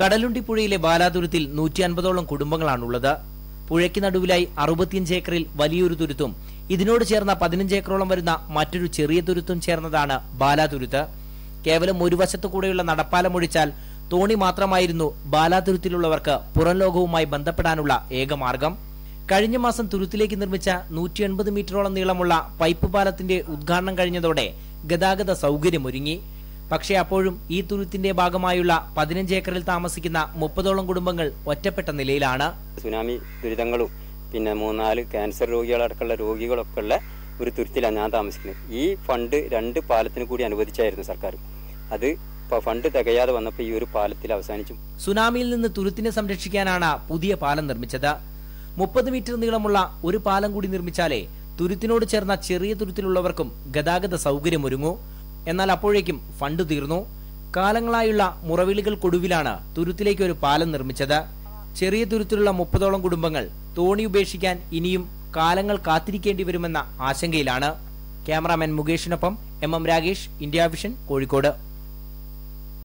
കടലുണ്ടിപ്പുഴയിലെ ബാലാതുരുത്തിൽ നൂറ്റി അൻപതോളം കുടുംബങ്ങളാണുള്ളത്. പുഴയ്ക്ക് നടുവിലായി അറുപത്തിയഞ്ച് ഏക്കറിൽ വലിയൊരു തുരുത്തും ഇതിനോട് ചേർന്ന പതിനഞ്ച് ഏക്കറോളം വരുന്ന മറ്റൊരു ചെറിയ തുരുത്തും ചേർന്നതാണ് ബാലാതുരുത്ത്. കേവലം ഒരു വശത്തു കൂടെയുള്ള നടപ്പാലം ഒഴിച്ചാൽ തോണി മാത്രമായിരുന്നു ബാലാതുരുത്തിലുള്ളവർക്ക് പുറം ലോകവുമായി ബന്ധപ്പെടാനുള്ള ഏക മാർഗം. കഴിഞ്ഞ മാസം തുരുത്തിലേക്ക് നിർമ്മിച്ച നൂറ്റി എൺപത് മീറ്ററോളം നീളമുള്ള പൈപ്പ് പാലത്തിന്റെ ഉദ്ഘാടനം കഴിഞ്ഞതോടെ ഗതാഗത സൗകര്യമൊരുങ്ങി. പക്ഷേ അപ്പോഴും ഈ തുരുത്തിന്റെ ഭാഗമായുള്ള പതിനഞ്ച് ഏക്കറിൽ താമസിക്കുന്ന മുപ്പതോളം കുടുംബങ്ങൾ ഒറ്റപ്പെട്ട നിലയിലാണ്. സുനാമി ദുരിതങ്ങളും പിന്നെ മൂന്നാൽ ക്യാൻസർ രോഗികളടക്കമുള്ള രോഗികളൊക്കെ ഉള്ള ഒരു തുരുത്തിലാണ് ഞാൻ താമസിക്കുന്നത്. ഈ ഫണ്ട് രണ്ട് പാലത്തിന് കൂടി അനുവദിച്ചായിരുന്നു സർക്കാർ. അത് ഫണ്ട് തികയാതെ വന്നപ്പോൾ ഈ ഒരു പാലത്തിൽ അവസാനിച്ചു. സുനാമിയിൽ നിന്ന് തുരുത്തിനെ സംരക്ഷിക്കാനാണ് പുതിയ പാലം നിർമ്മിച്ചത്. മുപ്പത് മീറ്റർ നീളമുള്ള ഒരു പാലം കൂടി നിർമ്മിച്ചാലേ തുരുത്തിനോട് ചേർന്ന ചെറിയ തുരുത്തിലുള്ളവർക്കും ഗതാഗത സൗകര്യമൊരുങ്ങൂ. എന്നാൽ അപ്പോഴേക്കും ഫണ്ട് തീർന്നു. കാലങ്ങളായുള്ള മുറവിളികൾക്കൊടുവിലാണ് തുരുത്തിലേക്ക് ഒരു പാലം നിർമ്മിച്ചത്. ചെറിയ തുരുത്തിലുള്ള മുപ്പതോളം കുടുംബങ്ങൾ തോണി ഉപേക്ഷിക്കാൻ ഇനിയും കാലങ്ങൾ കാത്തിരിക്കേണ്ടി വരുമെന്ന ആശങ്കയിലാണ്. Cameraman മുകേഷിനൊപ്പം M M Ragesh India Vision Kozhikode.